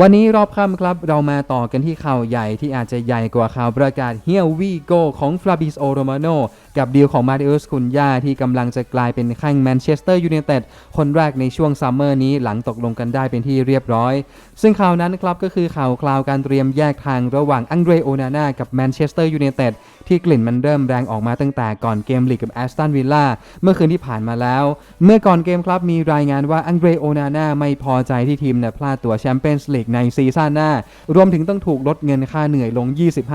วันนี้รอบค่ำครับเรามาต่อกันที่ข่าวใหญ่ที่อาจจะใหญ่กว่าข่าวประกาศเฮียวีโกของฟลาบิสโอโรมาโนกับดีลของมาเดอุสคุนยาที่กำลังจะกลายเป็นแข้งแมนเชสเตอร์ยูไนเต็ดคนแรกในช่วงซัมเมอร์นี้หลังตกลงกันได้เป็นที่เรียบร้อย ซึ่งข่าวนั้นครับก็คือข่าวคราวการเตรียมแยกทางระหว่างอังเดรโอนาน่ากับแมนเชสเตอร์ยูไนเต็ดที่กลิ่นมันเริ่มแรงออกมาตั้งแต่ก่อนเกมลีกกับแอสตันวิลล่าเมื่อคืนที่ผ่านมาแล้ว เมื่อก่อนเกมครับมีรายงานว่าอังเดรโอนาน่าไม่พอใจที่ทีมเนี่ยพลาดตัวแชมเปี้ยนส์ลีกในซีซั่นหน้า รวมถึงต้องถูกลดเงินค่าเหนื่อยลง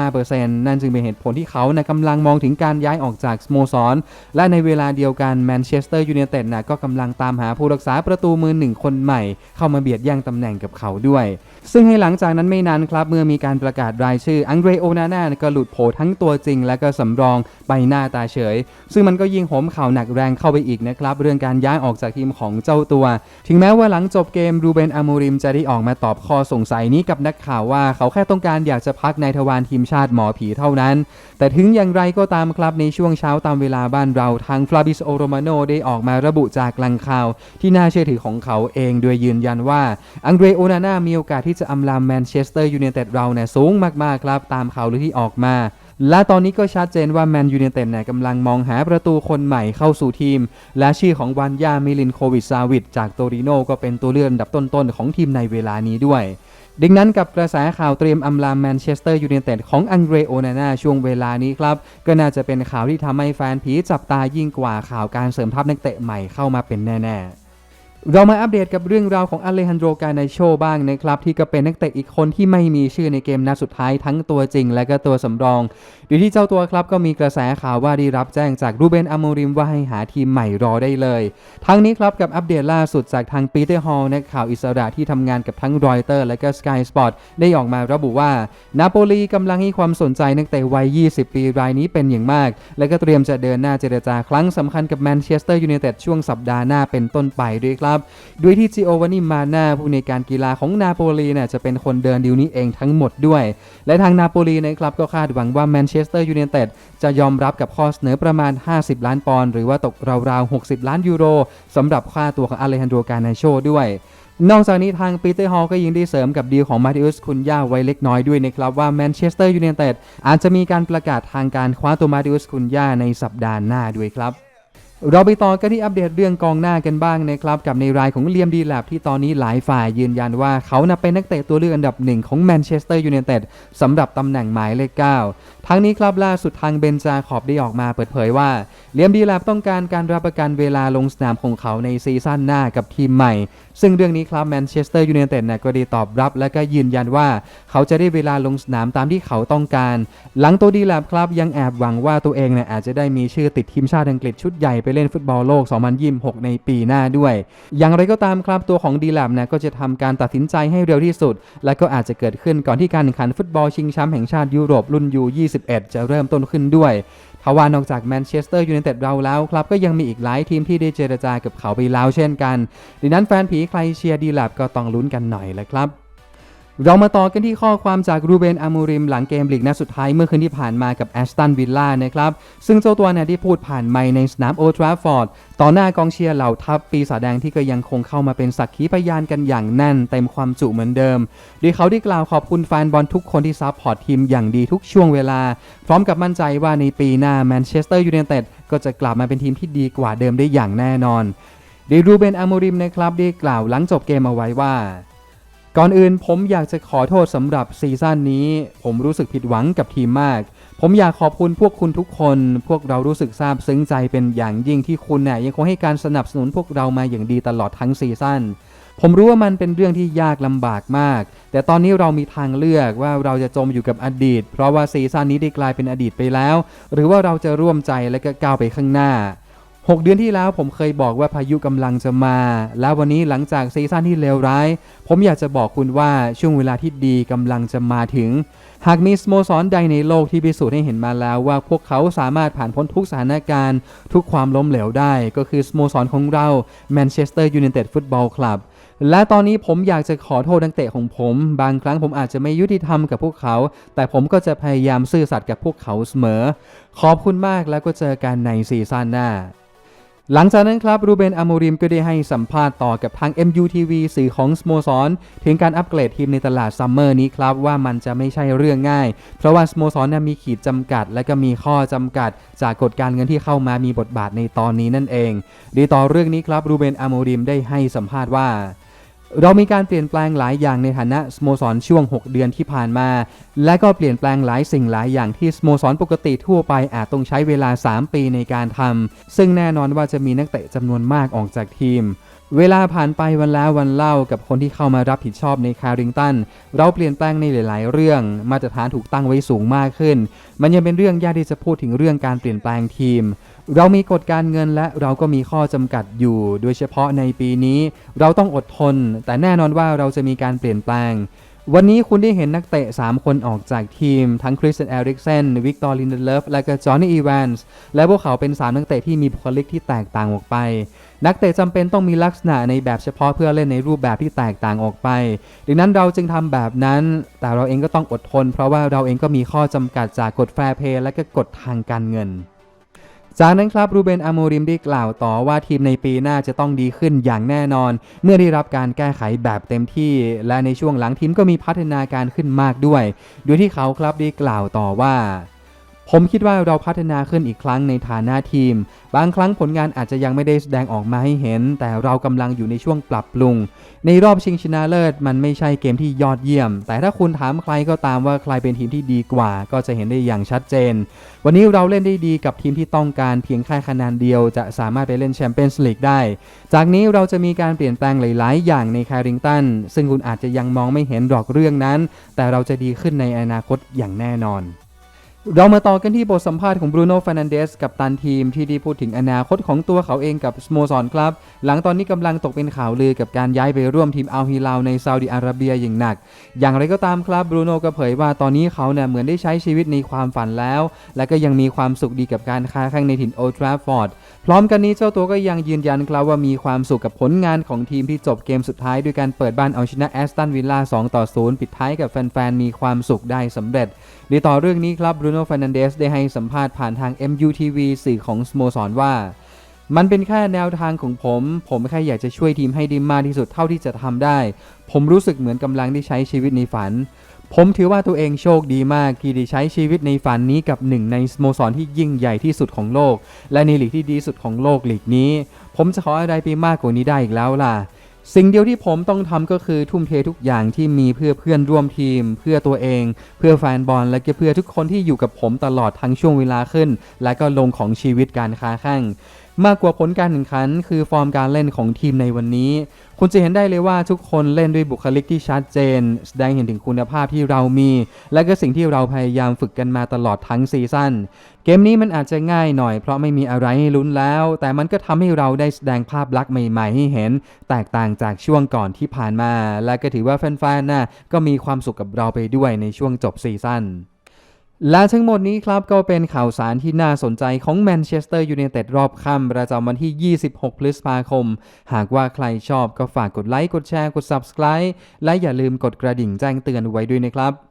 25%นั่นจึงเป็นเหตุผลที่เขานะกำลังมองถึงการย้ายออกจากสโมสร และในเวลาเดียวกันแมนเชสเตอร์ยูไนเต็ดนะก็กำลังตามหาผู้รักษาประตูมือหนึ่งคนใหม่ เข้ามาเบียดแย่งตำแหน่งกับเขาด้วย ซึ่งให้หลังจากนั้นไม่นานครับ เมื่อมีการประกาศรายชื่ออังเดรโอนาน่าก็หลุดโผทั้งตัวจริง และก็สำรองใบหน้าตาเฉย ซึ่งมันก็ยิ่งโหมข่าวหนักแรงเข้าไปอีกนะครับ เรื่องการย้ายออกจากทีมของเจ้าตัว ถึงแม้ว่าหลังจบเกมรูเบนอามูริมจะได้ออกมาตอบข้ออสงสัยนี้กับนักข่าวว่าเขาแค่ต้องการอยากจะพักในทวารทีมชาติหมอผีเท่านั้น แต่ถึงอย่างไรก็ตามครับในช่วงเช้าตามเวลาบ้านเราทางฟลาบิสโอโรมาโนได้ออกมาระบุจากแหลังข่าว ที่น่าเชื่อถือของเขาเองโดยยืนยันว่า อังเดรโอนาน่ามีโอกาสที่จะอำลาแมนเชสเตอร์ยูไนเต็ดเราเนี่ยสูงมากๆครับตามข่าวลือที่ออกมา และตอนนี้ก็ชัดเจนว่าแมนยูไนเต็ดเนี่ยกำลังมองหาประตูคนใหม่เข้าสู่ทีม และชื่อของวานยามิลินโควิชซาวิดจากโตริโนก็เป็นตัวเลือกอันดับต้นๆของทีมในเวลานี้ด้วยดังนั้นกับกระแสข่าวเตรียมอำลาแมนเชสเตอร์ยูไนเต็ดของอังเดรโอนาน่าช่วงเวลานี้ครับ ก็น่าจะเป็นข่าวที่ทำให้แฟนผีจับตายิ่งกว่าข่าวการเสริมทัพนักเตะใหม่เข้ามาเป็นแน่ ๆ เรามาอัปเดตกับเรื่องราวของอเลฮันโดรกาไนโชบ้างนะครับ ที่ก็เป็นนักเตะอีกคนที่ไม่มีชื่อในเกมนัดสุดท้ายทั้งตัวจริง และก็ตัวสำรองโดยที่เจ้าตัวครับก็มีกระแสข่าวว่าได้รับแจ้งจากรูเบนอโมริมว่าให้หาทีมใหม่รอได้เลย ทั้งนี้ครับกับอัปเดตล่าสุดจากทางปีเตอร์ฮอลนักข่าวอิสระที่ทำงานกับทั้งรอยเตอร์ และก็สกายสปอร์ตได้ออกมาระบุว่านาโปลีกำลังให้ความสนใจนักเตะวัย 20 ปีรายนี้เป็นอย่างมาก และก็เตรียมจะเดินหน้าเจรจาครั้งสำคัญกับแมนเชสเตอร์ยูไนเต็ดช่วงสัปดาห์หน้าเป็นต้นไปด้วยครับด้วยที่จิโอวานิมาน่าผู้ในการกีฬาของนาโปลีเนี่ยจะเป็นคนเดินดีลนี้เองทั้งหมดด้วย และทางนาโปลีนะครับก็คาดหวังว่าแมนเชสเตอร์ยูไนเต็ดจะยอมรับกับข้อเสนอประมาณ 50 ล้านปอนด์หรือว่าตกราวๆ 60 ล้านยูโรสำหรับค่าตัวของอเลฮันโดกานาโชด้วยนอกจากนี้ทางปีเตอร์ฮอลก็ยังได้เสริมกับดีลของมาติอุสคุนยาไว้เล็กน้อยด้วยนะครับว่าแมนเชสเตอร์ยูไนเต็ดอาจจะมีการประกาศทางการคว้าตัวมาติอุสคุนยาในสัปดาห์หน้าด้วยครับ เราไปต่อกันที่อัปเดตเรื่องกองหน้ากันบ้างนะครับกับในรายของเลียมดีแลบที่ตอนนี้หลายฝ่ายยืนยันว่าเขานับเป็นนักเตะตัวเลือกอันดับหนึ่งของแมนเชสเตอร์ยูไนเต็ดสำหรับตำแหน่งหมายเลข 9 ทั้งนี้ครับล่าสุดทางเบนจาขอบได้ออกมาเปิดเผยว่าเลียมดีแลบต้องการการรับประกันเวลาลงสนามของเขาในซีซั่นหน้ากับทีมใหม่ ซึ่งเรื่องนี้ครับแมนเชสเตอร์ยูไนเต็ดก็ได้ตอบรับ และก็ยืนยันว่า เขาจะได้เวลาลงสนามตามที่เขาต้องการ หลังตัวดีแลบครับยังแอบหวังว่าตัวเองเนี่ยอาจจะได้มีชื่อติดทีมชาติอังกฤษชุดใหญ่ไปเล่นฟุตบอลโลก 2026 ในปีหน้าด้วย อย่างไรก็ตามครับตัวของดีแลบนะก็จะทำการตัดสินใจให้เร็วที่สุด และก็อาจจะเกิดขึ้นก่อนที่การแข่งขันฟุตบอลชิงแชมป์แห่งชาติยุโรปรุ่นยู21จะเริ่มต้นขึ้นด้วยทว่านอกจากแมนเชสเตอร์ยูไนเต็ดเราแล้วครับ ก็ยังมีอีกหลายทีมที่ได้เจรจากับเขาไปแล้วเช่นกันดังนั้นแฟนผีใครเชียร์ดีแลบก็ต้องลุ้นกันหน่อยแหละครับ เรามาต่อกันที่ข้อความจากรูเบนอามูริม หลังเกมลีกนัดสุดท้ายเมื่อคืนที่ผ่านมากับแอสตันวิลล่านะครับ ซึ่งเจ้าตัวเนี่ยได้พูดผ่านไมค์ในสนามโอทราฟอร์ดต่อหน้ากองเชียร์เหล่าทัพปีศาจแดงที่ก็ยังคงเข้ามาเป็นสักขีพยานกันอย่างแน่นเต็มความจุเหมือนเดิม โดยเขาได้กล่าวขอบคุณแฟนบอลทุกคนที่ซัพพอร์ตทีมอย่างดีทุกช่วงเวลา พร้อมกับมั่นใจว่าในปีหน้าแมนเชสเตอร์ยูไนเต็ดก็จะกลับมาเป็นทีมที่ดีกว่าเดิมได้อย่างแน่นอนโดยรูเบนอามูริมนะครับได้กล่าวหลังจบเกมเอาไว้ว่า ก่อนอื่นผมอยากจะขอโทษสำหรับซีซั่นนี้ ผมรู้สึกผิดหวังกับทีมมาก ผมอยากขอบคุณพวกคุณทุกคน พวกเรารู้สึกซาบซึ้งใจเป็นอย่างยิ่งที่คุณเนี่ยยังคงให้การสนับสนุนพวกเรามาอย่างดีตลอดทั้งซีซั่นผมรู้ว่ามันเป็นเรื่องที่ยากลำบากมาก แต่ตอนนี้เรามีทางเลือกว่าเราจะจมอยู่กับอดีต เพราะว่าซีซั่นนี้ได้กลายเป็นอดีตไปแล้ว หรือว่าเราจะร่วมใจและก็ก้าวไปข้างหน้า 6 เดือนที่แล้วผมเคยบอกว่าพายุกำลังจะมา แล้ววันนี้หลังจากซีซั่นที่เลวร้าย ผมอยากจะบอกคุณว่าช่วงเวลาที่ดีกำลังจะมาถึง หากมีสโมสรใดในโลกที่พิสูจน์ให้เห็นมาแล้วว่าพวกเขาสามารถผ่านพ้นทุกสถานการณ์ ทุกความล้มเหลวได้ ก็คือสโมสรของเราแมนเชสเตอร์ยูไนเต็ดฟุตบอลคลับและตอนนี้ผมอยากจะขอโทษนักเตะของผม บางครั้งผมอาจจะไม่ยุติธรรมกับพวกเขา แต่ผมก็จะพยายามซื่อสัตย์กับพวกเขาเสมอ ขอบคุณมากแล้วก็เจอกันในซีซั่นหน้า หลังจากนั้นครับรูเบนอาโมริมก็ได้ให้สัมภาษณ์ต่อกับทาง MUTV สื่อของสโมสร ถึงการอัปเกรดทีมในตลาดซัมเมอร์นี้ครับ ว่ามันจะไม่ใช่เรื่องง่าย เพราะว่าสโมสรน่ะมีขีดจำกัด และก็มีข้อจำกัด จากกฎการเงินที่เข้ามามีบทบาทในตอนนี้นั่นเองดีต่อเรื่องนี้ครับรูเบนอาโมริมได้ให้สัมภาษณ์ว่า เรามีการเปลี่ยนแปลงหลายอย่างในฐานะสโมสรช่วง 6 เดือนที่ผ่านมา และก็เปลี่ยนแปลงหลายสิ่งหลายอย่างที่สโมสรปกติทั่วไปอาจต้องใช้เวลา 3 ปีในการทำซึ่งแน่นอนว่าจะมีนักเตะจำนวนมากออกจากทีม เวลาผ่านไปวันแล้ววันเล่ากับคนที่เข้ามารับผิดชอบในคาริงตัน เราเปลี่ยนแปลงในหลาย ๆ เรื่อง มาตรฐานถูกตั้งไว้สูงมากขึ้น มันยังเป็นเรื่องยากที่จะพูดถึงเรื่องการเปลี่ยนแปลงทีม เรามีกฎการเงินและเราก็มีข้อจำกัดอยู่ โดยเฉพาะในปีนี้ เราต้องอดทน แต่แน่นอนว่าเราจะมีการเปลี่ยนแปลงวันนี้คุณได้เห็นนักเตะ 3 คนออกจากทีม ทั้งคริสเตนเอริกเซน วิกตอร์ลินเดเลฟ และก็จอห์นนี่อีแวนส์ และพวกเขาเป็น 3 นักเตะที่มีบุคลิกที่แตกต่างออกไป นักเตะจำเป็นต้องมีลักษณะในแบบเฉพาะเพื่อเล่นในรูปแบบที่แตกต่างออกไป ดังนั้นเราจึงทำแบบนั้น แต่เราเองก็ต้องอดทน เพราะว่าเราเองก็มีข้อจำกัดจากกฎแฟร์เพย์และก็กฎทางการเงิน จากนั้นครับรูเบนอาโมริมได้กล่าวต่อว่าทีมในปีหน้าจะต้องดีขึ้นอย่างแน่นอน เมื่อได้รับการแก้ไขแบบเต็มที่ และในช่วงหลังทีมก็มีพัฒนาการขึ้นมากด้วย โดยที่เขาครับได้กล่าวต่อว่า ผมคิดว่าเราพัฒนาขึ้นอีกครั้งในฐานะทีม บางครั้งผลงานอาจจะยังไม่ได้แสดงออกมาให้เห็น แต่เรากำลังอยู่ในช่วงปรับปรุง ในรอบชิงชนะเลิศ มันไม่ใช่เกมที่ยอดเยี่ยม แต่ถ้าคุณถามใครก็ตามว่าใครเป็นทีมที่ดีกว่า ก็จะเห็นได้อย่างชัดเจน วันนี้เราเล่นได้ดีกับทีมที่ต้องการเพียงแค่คะแนนเดียว จะสามารถไปเล่นแชมเปี้ยนส์ลีกได้ จากนี้เราจะมีการเปลี่ยนแปลงหลาย ๆ อย่างในแคริงตันซึ่งคุณอาจจะยังมองไม่เห็นหรอกเรื่องนั้น แต่เราจะดีขึ้นในอนาคตอย่างแน่นอน เรามาต่อกันที่บทสัมภาษณ์ของบรูโน่ฟ r นันเดสกับตันทีมที่ได้พูดถึงอนาคตของตัวเขาเองกับสโมสรครับ หลังตอนนี้กำลังตกเป็นข่าวลือกับการย้ายไปร่วมทีมอัลฮิลาในซาอุดิอาระเบียอย่างหนัก อย่างไรก็ตามครับบรูโน่ก็เผยว่าตอนนี้เขาเนี่ยเหมือนได้ใช้ชีวิตในความฝันแล้ว และก็ยังมีความสุขดีกับการค้าแข่งในถิ่นโอทราฟอร์ดพร้อมกันนี้เจ้าตัวก็ยังยืนยันครับว่ามีความสุขกับผลงานของทีมที่จบเกมสุดท้ายด้วยการเปิดบ้านเอาชนะแอสตันวิลล่า2ต่อ0ปิดท้ายกับแฟนๆมีความสุขได้สำเร็จในต่อเรื่องนี้ครับบรูโนโนฟ r นันเดสได้ให้สัมภาษณ์ผ่านทาง MUTV สื่อของสโมสรว่า มันเป็นแค่แนวทางของผม ผมแค่อยากจะช่วยทีมให้ดีมากที่สุดเท่าที่จะทำได้ ผมรู้สึกเหมือนกำลังได้ใช้ชีวิตในฝัน ผมถือว่าตัวเองโชคดีมากที่ได้ใช้ชีวิตในฝันนี้กับหนึ่งในสโมสรที่ยิ่งใหญ่ที่สุดของโลก และในลีกที่ดีสุดของโลกลีกนี้ ผมจะขออะไรไปมากกว่านี้ได้อีกแล้วล่ะ สิ่งเดียวที่ผมต้องทำก็คือทุ่มเททุกอย่างที่มีเพื่อเพื่อนร่วมทีม เพื่อตัวเอง เพื่อแฟนบอลและก็เพื่อทุกคนที่อยู่กับผมตลอดทั้งช่วงเวลาขึ้น และก็ลงของชีวิตการค้าแข่ง มากกว่าผลการแข่งขัน คือฟอร์มการเล่นของทีมในวันนี้ คุณจะเห็นได้เลยว่าทุกคนเล่นด้วยบุคลิกที่ชัดเจน แสดงเห็นถึงคุณภาพที่เรามี และก็สิ่งที่เราพยายามฝึกกันมาตลอดทั้งซีซั่นเกมนี้มันอาจจะง่ายหน่อยเพราะไม่มีอะไรให้ลุ้นแล้ว แต่มันก็ทำให้เราได้แสดงภาพลักษณ์ใหม่ ๆ ให้เห็น แตกต่างจากช่วงก่อนที่ผ่านมา และก็ถือว่าแฟนๆน่ะก็มีความสุขกับเราไปด้วยในช่วงจบซีซั่น และทั้งหมดนี้ครับก็เป็นข่าวสารที่น่าสนใจของแมนเชสเตอร์ยูไนเต็ดรอบค่ำประจำวันที่ 26 พฤษภาคม หากว่าใครชอบก็ฝากกดไลค์ กดแชร์ กด Subscribe และอย่าลืมกดกระดิ่งแจ้งเตือนไว้ด้วยนะครับ